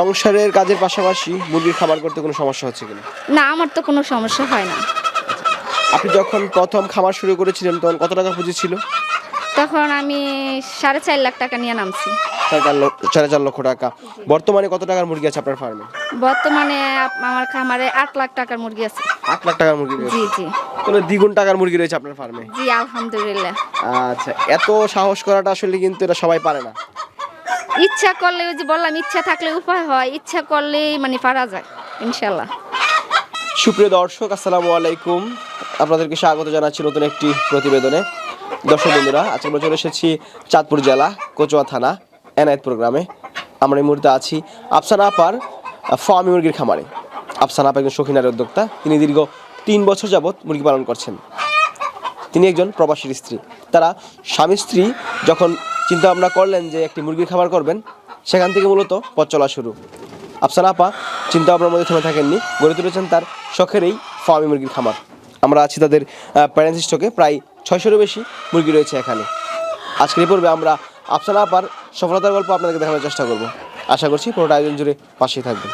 সংসারের কাজের পাশাপাশি মুরগির খাবার করতে কোনো সমস্যা হচ্ছে কিনা? না আমার তো কোনো সমস্যা হয় না। আপনি যখন প্রথম খামার শুরু করেছিলেন তখন কত টাকা পুঁজি ছিল? তখন আমি সাড়ে চার লাখ টাকা নিয়ে নামছি। সাড়ে চার লক্ষ সাড়ে চার লক্ষ টাকা। বর্তমানে কত টাকার মুরগি আছে আপনার ফার্মে বর্তমানে আপ- আমার খামারে আট লাখ টাকার মুরগি আছে। আট লাখ টাকার মুরগি রয়েছে। জি জি। তাহলে দ্বিগুণ টাকার মুরগি রয়েছে আপনার ফার্মে জি আলহামদুলিল্লাহ। আচ্ছা এত সাহস করাটা আসলে কিন্তু এটা সবাই পারে না। ইচ্ছা করলে ওই যে বললাম, ইচ্ছা থাকলে উপায় হয়, ইচ্ছা করলেই মানে পারা যায়, ইনশাল্লাহ। সুপ্রিয় দর্শক, আসসালামু আলাইকুম। আপনাদেরকে স্বাগত জানাচ্ছি নতুন একটি প্রতিবেদনে। দর্শক বন্ধুরা, আজকে আমরা চলে এসেছি চাঁদপুর জেলা, কচুয়া থানা এনায়েতপুর গ্রামে আমরা এই মুহূর্তে আছি আফসানা আপার ফার্মি মুরগির খামারে। আফসানা আপা একজন শৌখিনার উদ্যোক্তা। তিনি দীর্ঘ তিন বছর যাবৎ মুরগি পালন করছেন। তিনি একজন প্রবাসীর স্ত্রী। তারা স্বামী স্ত্রী যখন চিন্তা ভাবনা করলেন যে একটি মুরগির খাবার করবেন, সেখান থেকে মূলত পথ চলা শুরু। আফসানা আপা, চিন্তা ভাবনার মধ্যে থেমে থাকেননি, গড়ে তুলেছেন তার শখের এই ফার্মি মুরগির খামার। আমরা আছি তাদের প্যারেন্টস স্টকে, প্রায় ছয়শোরও বেশি মুরগি রয়েছে এখানে। আজকের পর্বে আমরা আফসানা আপার সফলতার গল্প আপনাদেরকে দেখানোর চেষ্টা করব। আশা করছি পুরোটা আয়োজন জুড়ে পাশেই থাকবেন।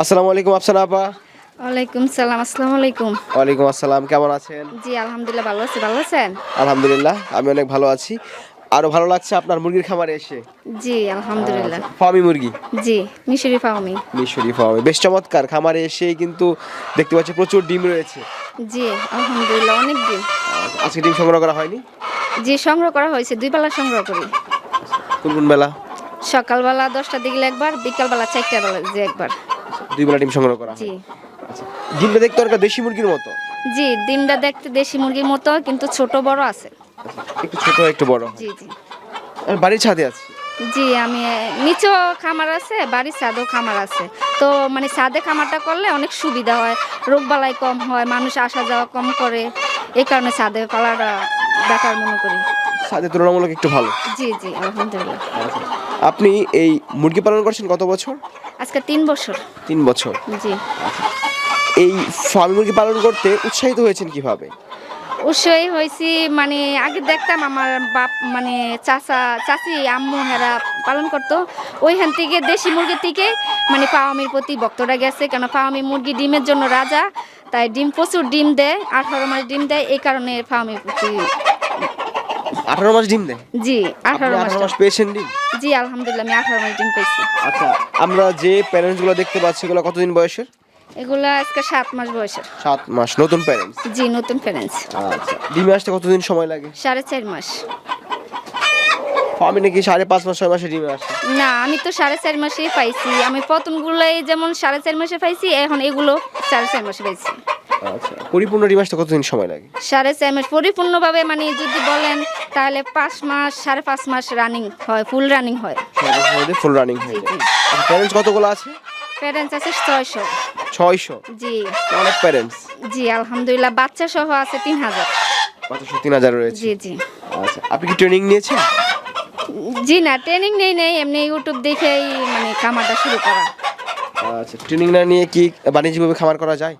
আসসালামু আলাইকুম আফসানা আপা। ওয়ালাইকুম সালাম আসসালামু আলাইকুম। ওয়ালাইকুম আসসালাম কেমন আছেন? জি আলহামদুলিল্লাহ ভালো আছি ভালো আছেন? আলহামদুলিল্লাহ আমি অনেক ভালো আছি। আরও ভালো লাগছে আপনার মুরগির খামারে এসে? জি আলহামদুলিল্লাহ। ফার্মি মুরগি? জি মিশরি ফার্মি মিশরি ফার্মে বেশ চমৎকার। খামারে এসে কিন্তু দেখতে পাচ্ছি প্রচুর ডিম রয়েছে। জি আলহামদুলিল্লাহ অনেক দিন আজকে ডিম সংগ্রহ করা হয়নি? জি সংগ্রহ করা হয়েছে দুই বেলা সংগ্রহ করি। কোন কোন বেলা? সকালবেলা দশটার দিকে একবার বিকালবেলা চারটা বেলা যে একবার। দুই বেলা ডিম সংগ্রহ করা জি। আচ্ছা ডিমটা দেখতে অনেকটা দেশি মুরগির মতো। জি ডিমটা দেখতে দেশি মুরগির মতো কিন্তু ছোট বড় আছে। একটু ছোট একটু বড়। জি জি। আর বাড়ির ছাদে আছে? জি আমি নিচেও খামার আছে বাড়ির ছাদেও খামার আছে। তো মানে ছাদে খামারটা করলে অনেক সুবিধা হয়। রোগবালাই কম হয় মানুষ আসা যাওয়া কম করে। এই কারণে ছাদে পালাটা বেটার মনে করি। ছাদে তুলনামূলক একটু ভালো। জি জি আলহামদুলিল্লাহ। আপনি এই মুরগি পালন করছেন কত বছর? আজকে তিন বছর। তিন বছর। জি। এই ফার্মি মুরগি পালন করতে উৎসাহিত হয়েছেন কীভাবে? উৎসাহী হয়েছি মানে আগে দেখতাম আমার বাপ মানে চাচা চাচি আম্মু হেরা পালন করতো। ওইখান থেকে দেশি মুরগির থেকে মানে ফাওয়ামির প্রতি ভক্তরা গেছে কেন ফাওয়ামি মুরগি ডিমের জন্য রাজা তাই ডিম প্রচুর ডিম দেয় আঠারো মাস ডিম দেয় এই কারণে ফাওয়ামির প্রতি আঠারো মাস ডিম দেয়? জি আঠারো মাস মাস পেয়েছেন ডিম? জি আলহামদুলিল্লাহ আমি আঠারো মাস ডিম পেয়েছি। আচ্ছা আমরা যে প্যারেন্টসগুলো দেখতে পাচ্ছি এগুলো কতদিন বয়সের? এগুলো আজকে সাত মাস বয়সের। সাত মাস নতুন প্যারেন্টস জি নতুন প্যারেন্টস আচ্ছা ডিমে আসতে কতদিন সময় লাগে? সাড়ে চার মাস। আমি নাকি সাড়ে পাঁচ মাস ছয় মাসে ডিমে আসে। না আমি তো সাড়ে চার মাসেই পাইছি। আমি প্রথমগুলোই যেমন সাড়ে চার মাসে পাইছি এখন এগুলো সাড়ে চার মাসে পাইছি। আচ্ছা পরিপূর্ণ ডিম আসতে কতদিন সময় লাগে? সাড়ে চার মাস পরিপূর্ণভাবে মানে যদি বলেন তাহলে পাঁচ মাস সাড়ে পাঁচ মাস রানিং হয় ফুল রানিং হয়। ফুল রানিং হয়ে। প্যারেন্টস কতগুলো আছে? প্যারেন্টস আছে ছয়শো। ছয়শো? জি। অনেক প্যারেন্টস জি আলহামদুলিল্লাহ বাচ্চা সহ আছে তিন হাজার। পাঁচশো তিন হাজার রয়েছে? জি জি। আচ্ছা আপনি কি ট্রেনিং নিয়েছেন? জি না ট্রেনিং নেই নেই এমনি ইউটিউব দেখেই মানে খামারটা শুরু করা। আচ্ছা ট্রেনিং না নিয়ে কি বাণিজ্যিকভাবে খামার করা যায়?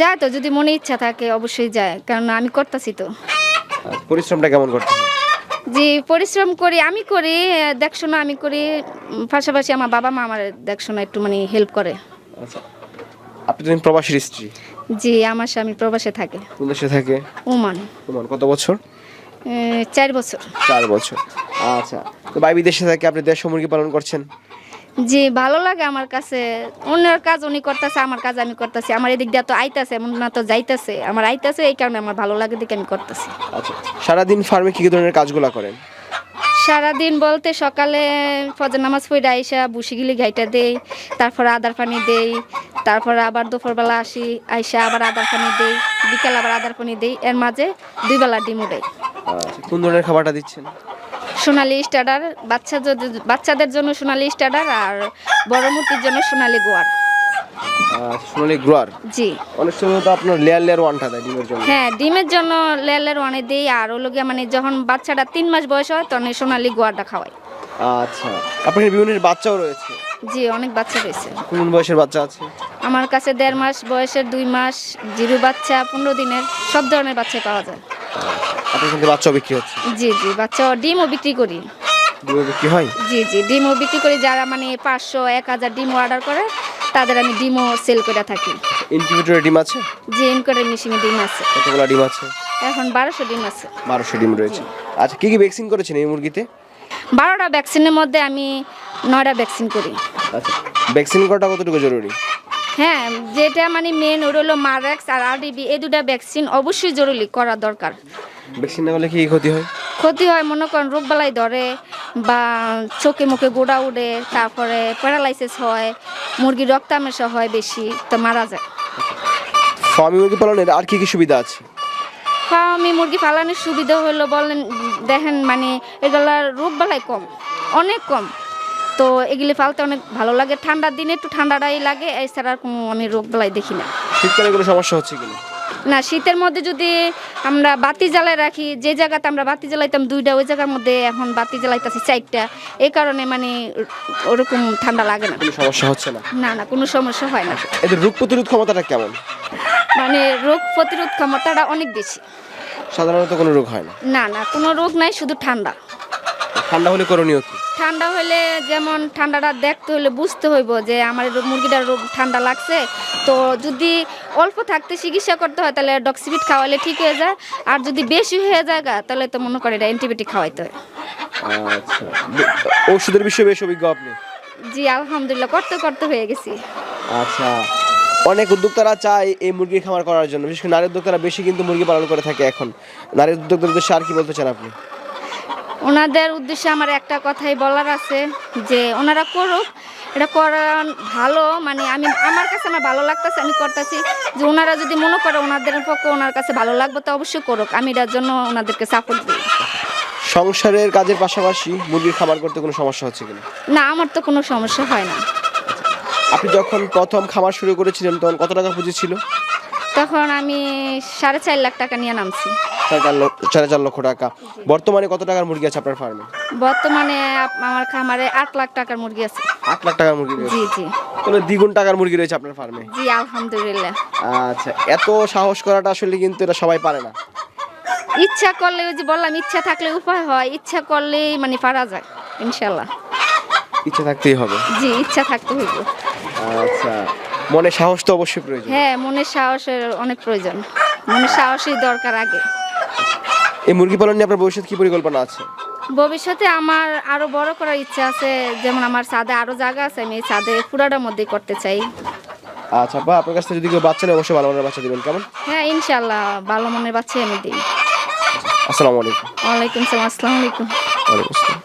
যায় তো যদি মনে ইচ্ছা থাকে অবশ্যই যায় কারণ আমি করতেছি তো। পরিশ্রমটা কেমন করতে হয় জি পরিশ্রম করি আমি করি দেখশোনা আমি করি পাশাপাশি আমার বাবা মা আমার দেখশোনা একটু মানে হেল্প করে। আচ্ছা আপনি তো প্রবাসীর স্ত্রী? জি আমার স্বামী প্রবাসে থাকে। দেশে থাকে? ওমান। ওমান কত বছর? চার বছর। চার বছর। আচ্ছা তো ভাই বিদেশে থাকে আপনি দেশ মুরগি পালন করছেন? জি ভালো লাগে আমার কাছে। অন্যের কাজ উনি করতেছে আমার কাজ আমি করতেছি। আমার এদিক দিয়ে তো আইতাছে এমন না তো যাইতাছে। আমার আইতাছে এই কারণে আমার ভালো লাগে দেখে আমি করতেছি। আচ্ছা সারাদিন ফার্মে কি কি ধরনের কাজগুলো করেন? সারাদিন বলতে সকালে ফজর নামাজ পড়ে আইসা বুসিগিলি ঘাইটা দেই তারপর আদার পানি দেই তারপর আবার দুপুরবেলা আসি আইসা আবার আদার পানি দেই বিকেল আবার আদার পানি দেই এর মাঝে দুই বেলা ডিম উঠাই আচ্ছা কোন ধরনের খাবারটা দিচ্ছেন? সোনালি স্টাডার বাচ্চা বাচ্চাদের জন্য সোনালি স্টাডার আর বড় মূর্তির জন্য সোনালি গোয়ার। আচ্ছা সোনালি গ্রোয়ার জি। অনেক সময় তো আপনার লেয়ার লেয়ার ওয়ানটা দেয় ডিমের জন্য। হ্যাঁ ডিমের জন্য লেলের অনেক দিই আর ওগুলো গিয়ে মানে যখন বাচ্চাটা তিন মাস বয়স হয় তখন সোনালি গোয়ারটা খাওয়াই। আচ্ছা। আপনার বিভিন্ন বাচ্চাও রয়েছে? জি অনেক বাচ্চা রয়েছে। কোন কোন বয়সের বাচ্চা আছে? আমার কাছে দেড় মাস বয়সের দুই মাস জিরো বাচ্চা পনেরো দিনের সব ধরনের বাচ্চা পাওয়া যায়। আপনার এখান থেকে বাচ্চাও বিক্রি হচ্ছে। জি জি বাচ্চা ডিমও বিক্রি করি। ডিমও বিক্রি হয়? জি জি ডিমও বিক্রি করি যারা মানে পাঁচশো এক হাজার ডিম অর্ডার করে তাদের আমি ডিমও সেল করে থাকি। ইনকিউবেটরে ডিম আছে? জি করে মেশিনে ডিম আছে। কতগুলো ডিম আছে? এখন বারোশো ডিম আছে। বারোশো ডিম রয়েছে। আচ্ছা কি কি ভ্যাকসিন করেছেন এই মুরগিতে? বারোটা ভ্যাকসিনের মধ্যে আমি নয়টা ভ্যাকসিন করি। আচ্ছা ভ্যাকসিন করাটা কতটুকু জরুরি? হ্যাঁ যেটা মানে মেন ওটা হলো মারেক্স আর আরডিবি এই দুটা ভ্যাকসিন অবশ্যই জরুরি করা দরকার। ভ্যাকসিন না করলে কি কি ক্ষতি হয়? ক্ষতি হয় মনে করেন রোগবালাই ধরে বা চোখে মুখে গোড়া উঠে তারপরে প্যারালাইসিস হয় মুরগির রক্তামেশা হয় বেশি তো মারা যায়। ফার্মি মুরগি পালনের আর কি কি সুবিধা আছে? ফার্মি মুরগি পালনের সুবিধা হলো বলেন দেখেন মানে এগুলার রোগবালাই কম অনেক কম। তো এগুলি পালতে অনেক ভালো লাগে ঠান্ডার দিনে একটু ঠান্ডাটাই লাগে এছাড়া আর কোনো আমি রোগবালাই দেখি না। শীতকালে কোনো সমস্যা হচ্ছে কিনা না শীতের মধ্যে যদি আমরা বাতি জ্বালায় রাখি যে জায়গাতে আমরা বাতি জ্বালাইতাম দুইটা ওই জায়গার মধ্যে এখন বাতি জ্বালাইতেছি চারটা। এই কারণে মানে ওরকম ঠান্ডা লাগে না। কোনো সমস্যা হচ্ছে না? না না কোনো সমস্যা হয় না। এদের রোগ প্রতিরোধ ক্ষমতাটা কেমন? মানে রোগ প্রতিরোধ ক্ষমতাটা অনেক বেশি। সাধারণত কোনো রোগ হয় না? না না কোনো রোগ নাই শুধু ঠান্ডা। ঠান্ডা হলে করণীয় কি? ঠান্ডা হলে যেমন ঠান্ডাটা দেখতে হলে বুঝতে হইব যে আমার মুরগিটার রোগ ঠান্ডা লাগছে। তো যদি অল্প থাকতে চিকিৎসা করতে হয় তাহলে ডক্সিবিট খাওয়ালে ঠিক হয়ে যায়। আর যদি বেশি হয়ে যায় তাহলে তো মনে করে এটা অ্যান্টিবায়োটিক খাওয়াইতে হয়। আচ্ছা। ওষুধের বিষয়ে বেশ অভিজ্ঞ আপনি। জি আলহামদুলিল্লাহ করতে করতে হয়ে গেছি। আচ্ছা। অনেক উদ্যোক্তারা চায় এই মুরগির খামার করার জন্য। বিশেষ করে নারী উদ্যোক্তারা বেশি কিন্তু মুরগি পালন করে থাকে এখন। নারী উদ্যোক্তাদের উদ্দেশ্যে আর কি বলতে চান আপনি? ওনাদের উদ্দেশ্যে আমার একটা কথাই বলার আছে যে ওনারা করুক এটা করার ভালো মানে আমি আমার কাছে আমার ভালো লাগতেছে আমি করতেছি। যে ওনারা যদি মনে করে ওনাদের পক্ষে ওনার কাছে ভালো লাগবে তো অবশ্যই করুক। আমি এটার জন্য ওনাদেরকে সাপোর্ট দিই। সংসারের কাজের পাশাপাশি মুরগির খামার করতে কোনো সমস্যা হচ্ছে কিনা? না আমার তো কোনো সমস্যা হয় না। আপনি যখন প্রথম খামার শুরু করেছিলেন তখন কত টাকা পুঁজি ছিল? তখন আমি সাড়ে চার লাখ টাকা নিয়ে নামছি। সাড়ে চার লক্ষ সাড়ে চার লক্ষ টাকা। বর্তমানে কত টাকার মুরগি আছে আপনার ফার্মে বর্তমানে আপ- আমার খামারে আট লাখ টাকার মুরগি আছে। আট লাখ টাকার মুরগি রয়েছে? জি জি। তাহলে দ্বিগুণ টাকার মুরগি রয়েছে আপনার ফার্মে জি আলহামদুলিল্লাহ। আচ্ছা এত সাহস করাটা আসলে কিন্তু এটা সবাই পারে না। ইচ্ছা করলে ওই যে বললাম ইচ্ছা থাকলে উপায় হয় ইচ্ছা করলেই মানে পারা যায় ইনশাল্লাহ ইচ্ছা থাকতেই হবে। জি ইচ্ছা থাকতে হইব। আচ্ছা মনে সাহস তো অবশ্যই প্রয়োজন। হ্যাঁ মনের সাহসের অনেক প্রয়োজন। মনের সাহসই দরকার আগে। এই মুরগি পালন নিয়ে আপনার ভবিষ্যৎ কি পরিকল্পনা আছে? ভবিষ্যতে আমার আরও বড় করার ইচ্ছা আছে যেমন আমার ছাদে আরও জায়গা আছে আমি এই ছাদে পুরাটার মধ্যে করতে চাই। আচ্ছা বা আপনার কাছ থেকে যদি কেউ বাচ্চা নেয় অবশ্যই ভালো মনের বাচ্চা দিবেন কেমন? হ্যাঁ ইনশাল্লাহ ভালো মনের বাচ্চাই আমি দিই। আসসালামু আলাইকুম। ওয়ালাইকুম সালাম আসসালামু আলাইকুম। ওয়ালাইকুম আসসালাম।